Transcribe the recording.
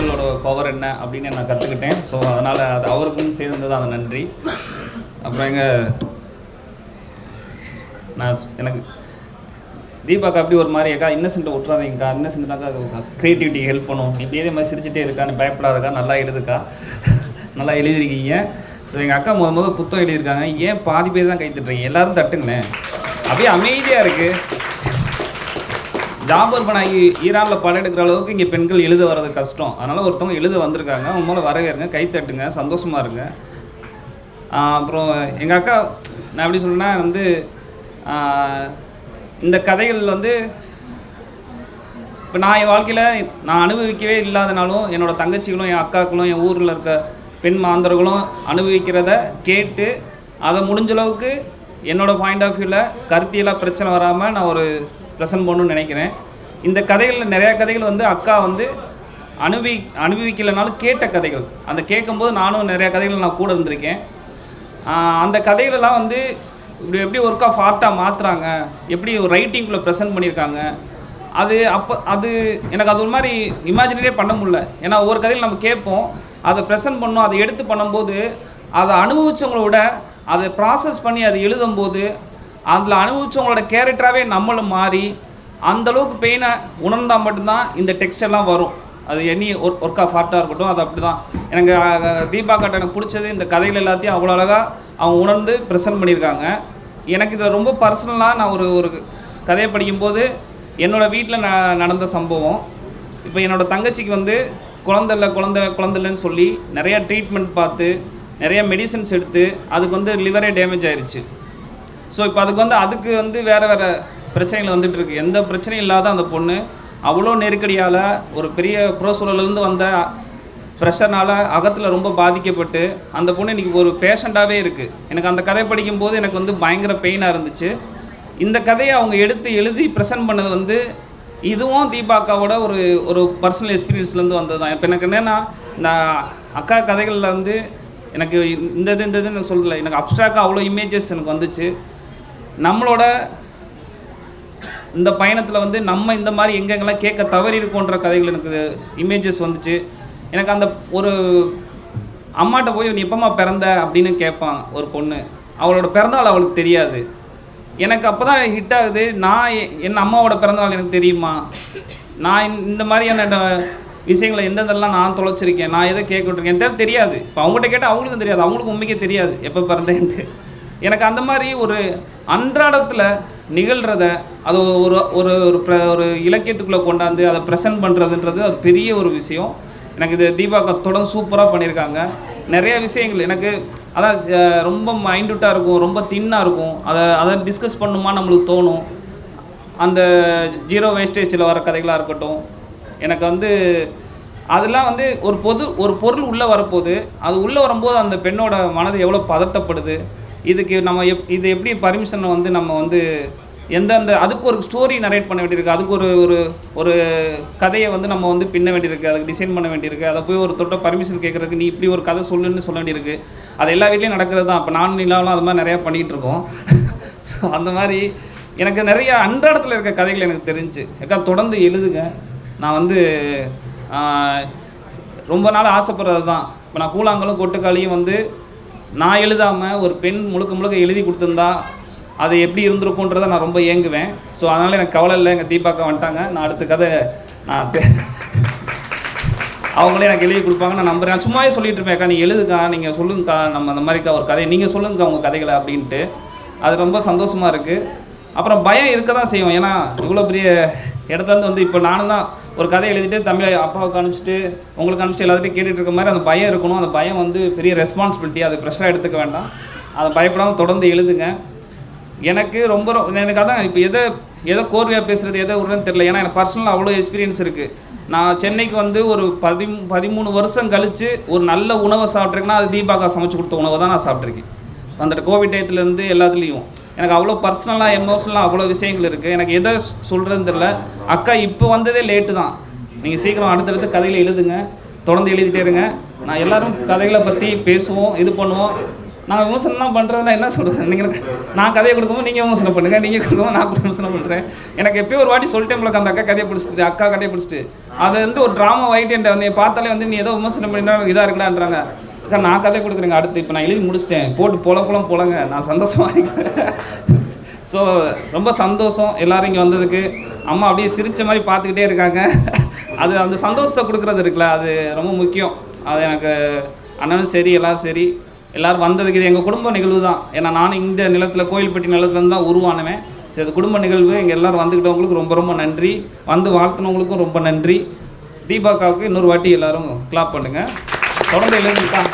மக்களோட பவர் என்ன அப்படின்னு நான் கற்றுக்கிட்டேன் ஸோ அதனால் அது அவருக்கும் சேர்ந்தது. அந்த நன்றி. அப்புறம் எங்கள் நான் எனக்கு தீபாக்கா அப்படி ஒரு மாதிரி அக்கா இன்னசென்ட்டை விட்றாதீங்கக்கா இன்னசென்ட் தான்க்கா க்ரியேட்டிவிட்டி ஹெல்ப் பண்ணும். இப்படி இதே மாதிரி சிரிச்சிட்டே இருக்கா? நீ பயப்படாதக்கா. நல்லா எழுதுக்கா. நல்லா எழுதிருக்கீங்க ஸோ எங்கள் அக்கா முத முத புத்தகம் எழுதியிருக்காங்க. ஏன் பாதி பேர் தான் கை தட்டுறீங்க? எல்லாரும் தட்டுங்களேன். அப்படியே அமைதியாக இருக்குது ஜாபர் ஆகி ஈரானில் படம் எடுக்கிற அளவுக்கு இங்கே பெண்கள் எழுத வர்றது கஷ்டம். அதனால் ஒருத்தவங்க எழுத வந்திருக்காங்க. அவங்க மூலம் வரவேறுங்க கைத்தட்டுங்க சந்தோஷமாக இருங்க. அப்புறம் எங்கள் அக்கா நான் எப்படி சொல்றேன்னா வந்து இந்த கதைகள் வந்து இப்போ நான் என் வாழ்க்கையில் நான் அனுபவிக்கவே இல்லாதனாலும் என்னோட தங்கச்சிகளும் என் அக்காக்களும் என் ஊரில் இருக்க பெண் மாந்தர்களும் அனுபவிக்கிறத கேட்டு அதை முடிஞ்சளவுக்கு என்னோடய பாயிண்ட் ஆஃப் வியூவில் கருத்தியெல்லாம் பிரச்சனை வராமல் நான் ஒரு ப்ரெசன்ட் பண்ணணும்னு நினைக்கிறேன். இந்த கதைகளில் நிறையா கதைகள் வந்து அக்கா வந்து அனுபவி அனுபவிக்கலைனாலும் கேட்ட கதைகள். அந்த கேட்கும்போது நானும் நிறையா கதைகள் நான் கூட இருந்திருக்கேன். அந்த கதைகளெல்லாம் வந்து இப்படி எப்படி ஒர்க் ஆஃப் ஆர்ட்டாக மாற்றுறாங்க எப்படி ஒரு ரைட்டிங்குள்ளே ப்ரெசென்ட் பண்ணியிருக்காங்க? அது அப்போ அது எனக்கு அது ஒரு மாதிரி இமேஜினரே பண்ண முடியல. ஏன்னா ஒவ்வொரு கதையில் நம்ம கேட்போம். அதை ப்ரெசென்ட் பண்ணோம் அதை எடுத்து பண்ணும்போது அதை அனுபவித்தவங்கள விட அதை ப்ராசஸ் பண்ணி அதை எழுதும்போது அதில் அனுபவிச்சவங்களோட கேரக்டராகவே நம்மளும் மாறி அந்த அளவுக்கு பெயினை உணர்ந்தால் மட்டும்தான் இந்த டெக்ஸ்டெல்லாம் வரும். அது எனி ஒர்க் ஒர்க் ஆஃப் ஆர்ட்டாக இருக்கட்டும் அது அப்படி தான் எனக்கு தீபா கட்ட எனக்கு பிடிச்சது இந்த கதைகள் எல்லாத்தையும் அவ்வளோ அழகாக அவங்க உணர்ந்து ப்ரெசென்ட் பண்ணியிருக்காங்க. எனக்கு இதில் ரொம்ப பர்சனலாக நான் ஒரு ஒரு கதையை படிக்கும்போது என்னோடய வீட்டில் ந நடந்த சம்பவம். இப்போ என்னோட தங்கச்சிக்கு வந்து குழந்தை இல்லை குழந்தை குழந்தைலன்னு சொல்லி நிறையா ட்ரீட்மெண்ட் பார்த்து நிறையா மெடிசன்ஸ் எடுத்து அதுக்கு வந்து லிவரே டேமேஜ் ஆயிடுச்சு ஸோ இப்போ அதுக்கு வந்து அதுக்கு வந்து வேறு வேறு பிரச்சனைகள் வந்துட்டு இருக்கு. எந்த பிரச்சனையும் இல்லாத அந்த பொண்ணு அவ்வளோ நெருக்கடியால் ஒரு பெரிய புறசூழலேருந்து வந்த ப்ரெஷர்னால் அகத்தில் ரொம்ப பாதிக்கப்பட்டு அந்த பொண்ணு இன்றைக்கி ஒரு பேஷண்ட்டாகவே இருக்குது எனக்கு அந்த கதை படிக்கும்போது எனக்கு வந்து பயங்கர பெயினாக இருந்துச்சு. இந்த கதையை அவங்க எடுத்து எழுதி ப்ரெசென்ட் பண்ணது வந்து இதுவும் தீபாக்காவோட ஒரு ஒரு பர்சனல் எக்ஸ்பீரியன்ஸ்லேருந்து வந்தது தான் இப்போ எனக்கு என்னென்னா இந்த அக்கா கதைகளில் வந்து எனக்கு இந்த இது இந்த இதுன்னு சொல்லலை. எனக்கு அப்ட்ராக்டாக அவ்வளோ இமேஜஸ் எனக்கு வந்துச்சு. நம்மளோட இந்த பயணத்தில் வந்து நம்ம இந்த மாதிரி எங்கெங்கெல்லாம் கேட்க தவறி இருக்கோன்ற கதைகள் எனக்கு இமேஜஸ் வந்துச்சு. எனக்கு அந்த ஒரு அம்மாட்ட போய் நீ எப்பமா பிறந்த? அப்படின்னு கேட்பான் ஒரு பொண்ணு. அவளோட பிறந்தநாள் அவளுக்கு தெரியாது. எனக்கு அப்போ தான் ஹிட் ஆகுது. நான் எ- என் அம்மாவோட பிறந்தநாள் எனக்கு தெரியுமா? நான் இந்த- மாதிரியான விஷயங்களை எந்தெந்தெல்லாம் நான் தொலைச்சிருக்கேன் நான் எதை கேட்கட்டுருக்கேன் எனக்கு தெரியாது. இப்போ அவங்ககிட்ட கேட்டால் அவங்களுக்கும் தெரியாது. அவங்களுக்கு உண்மைக்கே தெரியாது. எப்போ பிறந்தேன்ட்டு எனக்கு அந்த மாதிரி ஒரு அன்றாடத்தில் நிகழ்கிறத அது ஒரு ஒரு ஒரு ப்ர ஒரு இலக்கியத்துக்குள்ளே கொண்டாந்து அதை ப்ரெசென்ட் பண்ணுறதுன்றது அது பெரிய ஒரு விஷயம். எனக்கு இது தீபா கத்தோட சூப்பராக பண்ணியிருக்காங்க. நிறைய விஷயங்கள் எனக்கு அதான் ரொம்ப மைண்ட்யூட்டாக இருக்கும் ரொம்ப தின்னாக இருக்கும். அதை அதை டிஸ்கஸ் பண்ணுமா நம்மளுக்கு தோணும். அந்த ஜீரோ வேஸ்டேஜில் வர கதைகளாக இருக்கட்டும். எனக்கு வந்து அதெல்லாம் வந்து ஒரு பொது ஒரு பொருள் உள்ளே வரப்போகுது. அது உள்ளே வரும்போது அந்த பெண்ணோட மனது எவ்வளோ பதட்டப்படுது. இதுக்கு நம்ம எப் இது எப்படி பர்மிஷனை வந்து நம்ம வந்து எந்தெந்த அதுக்கு ஒரு ஸ்டோரி நரேட் பண்ண வேண்டியிருக்கு. அதுக்கு ஒரு ஒரு ஒரு கதையை வந்து நம்ம வந்து பின்ன வேண்டியிருக்கு. அதுக்கு டிசைன் பண்ண வேண்டியிருக்கு. அதை போய் ஒரு தொட்ட பர்மிஷன் கேட்குறதுக்கு நீ இப்படி ஒரு கதை சொல்லுன்னு சொல்ல வேண்டியிருக்கு. அது எல்லா வீட்லேயும் நடக்கிறது தான். இப்போ நான் நிலாவெலாம் அது மாதிரி நிறையா பண்ணிகிட்டு இருக்கோம். அந்த மாதிரி எனக்கு நிறைய அன்றாடத்தில் இருக்க கதைகள் எனக்கு தெரிஞ்சு. ஏக்கா தொடர்ந்து எழுதுங்க. நான் வந்து ரொம்ப நாள் ஆசைப்படுறது தான். இப்போ நான் கூழாங்கலும் கொட்டுக்காளியும் வந்து நான் எழுதாமல் ஒரு பெண் முழுக்க முழுக்க எழுதி கொடுத்துருந்தா அது எப்படி இருந்திருக்குன்றதை நான் ரொம்ப ஏங்குவேன். ஸோ அதனால் எனக்கு கவலை இல்லை. எங்கள் தீபாக்கா வந்துட்டாங்க. நான் அடுத்த கதை நான் அவங்களே எனக்கு எழுதி கொடுப்பாங்க நான் நம்புறேன். நான் சும்மாவே சொல்லிட்டு இருப்பேன் அக்கா நீங்கள் எழுதுக்கா நீங்கள் சொல்லுங்கக்கா நம்ம அந்த மாதிரிக்கா ஒரு கதை நீங்கள் சொல்லுங்கக்கா உங்கள் கதைகளை அப்படின்ட்டு. அது ரொம்ப சந்தோஷமாக இருக்குது அப்புறம் பயம் இருக்க தான் செய்வோம் ஏன்னா இவ்வளோ பெரிய இடத்துலேருந்து வந்து இப்போ நானும் தான் ஒரு கதை எழுதிட்டு தமிழை அப்பாவுக்கு அனுப்பிச்சிட்டு உங்களுக்கு அனுப்பிச்சிட்டு எல்லாத்தையும் கேட்டுட்டு இருக்க மாதிரி அந்த பயம் இருக்கணும். அந்த பயம் வந்து பெரிய ரெஸ்பான்சிபிலிட்டி அது ப்ரெஷராக எடுத்துக்க வேண்டாம். அதை பயப்படாமல் தொடர்ந்து எழுதுங்க. எனக்கு ரொம்ப ரொ- எனக்கு அதான் இப்போ எதை எதை கோர்வையாக பேசுகிறது எதை விடுறதுன்னு தெரியல. ஏன்னா எனக்கு பர்சனலாக அவ்வளோ எக்ஸ்பீரியன்ஸ் இருக்குது நான் சென்னைக்கு வந்து ஒரு பதி பதிமூணு வருஷம் கழித்து ஒரு நல்ல உணவை சாப்பிட்ருக்கேன்னா அது தீபாக்கா சமைச்சு கொடுத்த உணவை தான் நான் சாப்பிட்ருக்கேன் அந்த கோவிட் டயத்துலேருந்து எல்லாத்துலேயும். எனக்கு அவ்வளோ பர்சனலாக எமோஷனலாக அவ்வளோ விஷயங்கள் இருக்குது எனக்கு எதை சொல்கிறதுன்னு தெரில அக்கா இப்போ வந்ததே லேட்டு தான். நீங்கள் சீக்கிரம் அடுத்தடுத்து கதைகளை எழுதுங்க. தொடர்ந்து எழுதிட்டே இருங்க. நான் எல்லோரும் கதைகளை பற்றி பேசுவோம் இது பண்ணுவோம். நான் விமர்சனம்லாம் பண்ணுறதுனா என்ன சொல்கிறது நீங்கள் நான் கதையை கொடுக்கும்போது நீங்கள் விமர்சனம் பண்ணுங்கள் நீங்கள் கொடுக்கும்போது நான் கூட விமர்சனம் பண்ணுறேன் எனக்கு எப்பயும் ஒரு வாட்டி சொல்லிட்டேன் உங்களுக்கு அந்த அக்கா கதையை பிடிச்சிட்டு அக்கா கதையை பிடிச்சிட்டு. அது வந்து ஒரு ட்ராமா வைட்டு என்கிட்ட வந்து பார்த்தாலே வந்து நீ ஏதோ விமர்சனம் பண்ணினா இதாக இருக்கலான்றாங்க அக்கா நான் கதை கொடுக்குறேங்க. அடுத்து இப்போ நான் எழுதி முடிச்சிட்டேன். போட்டு பொல புலம் போலங்க. நான் சந்தோஷமாக இருக்கிறேன் ஸோ ரொம்ப சந்தோஷம். எல்லோரும் இங்கே வந்ததுக்கு அம்மா அப்படியே சிரித்த மாதிரி பார்த்துக்கிட்டே இருக்காங்க. அது அந்த சந்தோஷத்தை கொடுக்குறது இருக்குல்ல அது ரொம்ப முக்கியம். அது எனக்கு அண்ணனும் சரி எல்லோரும் சரி. எல்லாரும் வந்ததுக்கு இது எங்கள் குடும்ப நிகழ்வு தான் ஏன்னா நானும் இந்த நிலத்தில் கோயில்பட்டி நிலத்துலேருந்து தான் உருவானவன். சரி அது குடும்ப நிகழ்வு. இங்கே எல்லோரும் வந்துக்கிட்டவங்களுக்கு ரொம்ப ரொம்ப நன்றி. வந்து வாழ்த்துனவங்களுக்கும் ரொம்ப நன்றி. தீபாக்காவுக்கு இன்னொரு வாட்டி எல்லோரும் கிளாப் பண்ணுங்கள் தொடர்ந்து எழுந்திருக்கான்